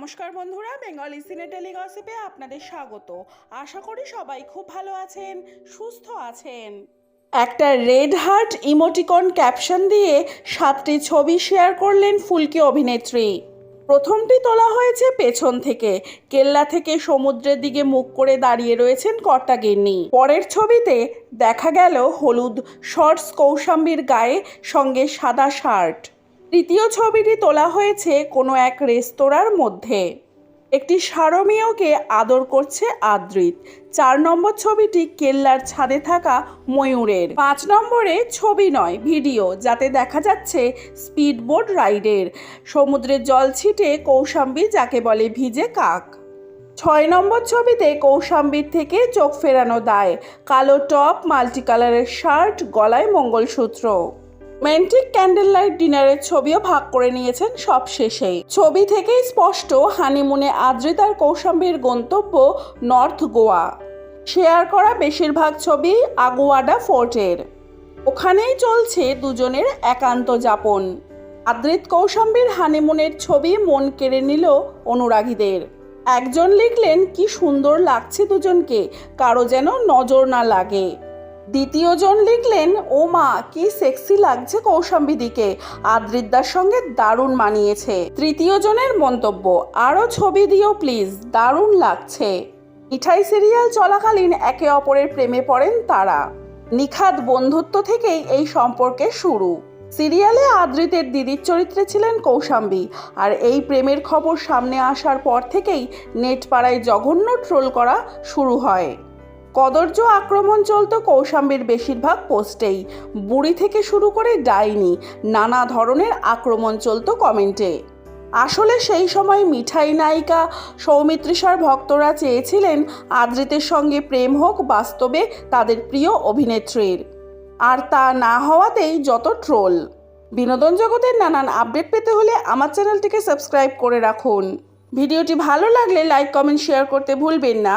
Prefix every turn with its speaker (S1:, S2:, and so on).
S1: নমস্কার বন্ধুরা, বেঙ্গলি সিনে টেলিগসিপে আপনাদের স্বাগত। আশা করি সবাই খুব ভালো আছেন, সুস্থ আছেন। একটা রেড হার্ট ইমোটিকন ক্যাপশন দিয়ে সাতটি ছবি শেয়ার করলেন ফুলকি অভিনেত্রী। প্রথমটি তোলা হয়েছে পেছন থেকে। কেল্লা থেকে সমুদ্রের দিকে মুখ করে দাঁড়িয়ে রয়েছেন কর্তাগিন্নি পরের ছবিতে দেখা গেল হলুদ শর্টস কৌশাম্বীর গায়ে সঙ্গে সাদা শার্ট তৃতীয় ছবিটি তোলা হয়েছে কোনো এক রেস্তোরাঁর মধ্যে। একটি সারমীয়কে আদর করছে আদ্রিত। চার নম্বর ছবিটি কেল্লার ছাদে থাকা ময়ূরের। পাঁচ নম্বরে ছবি নয়, ভিডিও, যাতে দেখা যাচ্ছে স্পিডবোট রাইডের। সমুদ্রের জল ছিটে কৌশাম্বী যাকে বলে ভিজে কাক। ছয় নম্বর ছবিতে কৌশাম্বীর থেকে চোখ ফেরানো দায়। কালো টপ মাল্টি কালারের শার্ট, গলায় মঙ্গলসূত্র। মেন্টিক ক্যান্ডেল লাইট ডিনারের ছবিও ভাগ করে নিয়েছেন সব শেষে ছবি থেকেই স্পষ্ট হানিমুনে আদ্রিতার কৌশাম্বীর গন্তব্য নর্থ গোয়া শেয়ার করা বেশিরভাগ ছবি আগুয়াডা ফোর্টের ওখানেই চলছে দুজনের একান্ত যাপন। আদ্রিত কৌশাম্বীর হানিমুনের ছবি মন কেড়ে নিল অনুরাগীদের। একজন লিখলেন, কি সুন্দর লাগছে দুজনকে, কারও যেন নজর না লাগে। দ্বিতীয়জন লিখলেন ও মা কি সেক্সি লাগছে কৌশাম্বীদিকে। আদ্রিদ্দার সঙ্গে দারুণ মানিয়েছে। তৃতীয় জনের মন্তব্য আরও ছবি দিও প্লিজ, দারুণ লাগছে। মিঠাই সিরিয়াল চলাকালীন একে অপরের প্রেমে পড়েন তারা। নিখাদ বন্ধুত্ব থেকেই এই সম্পর্কে শুরু। সিরিয়ালে আদ্রিতের দিদির চরিত্রে ছিলেন কৌশাম্বী, আর এই প্রেমের খবর সামনে আসার পর থেকেই নেট পাড়ায় জঘন্য ট্রোল করা শুরু হয়। কদর্য আক্রমণ চলত কৌশাম্বীর বেশিরভাগ পোস্টেই বুড়ি থেকে শুরু করে ডাইনি, নানা ধরনের আক্রমণ চলত কমেন্টে। আসলে সেই সময় মিঠাই নায়িকা সৌমিত্রিষার ভক্তরা চেয়েছিলেন আদ্রিতের সঙ্গে প্রেম হোক বাস্তবে তাদের প্রিয় অভিনেত্রীর। আর তা না হওয়াতেই যত ট্রোল। বিনোদন জগতের নানান আপডেট পেতে হলে আমার চ্যানেলটিকে সাবস্ক্রাইব করে রাখুন। ভিডিওটি ভালো লাগলে লাইক, কমেন্ট, শেয়ার করতে ভুলবেন না।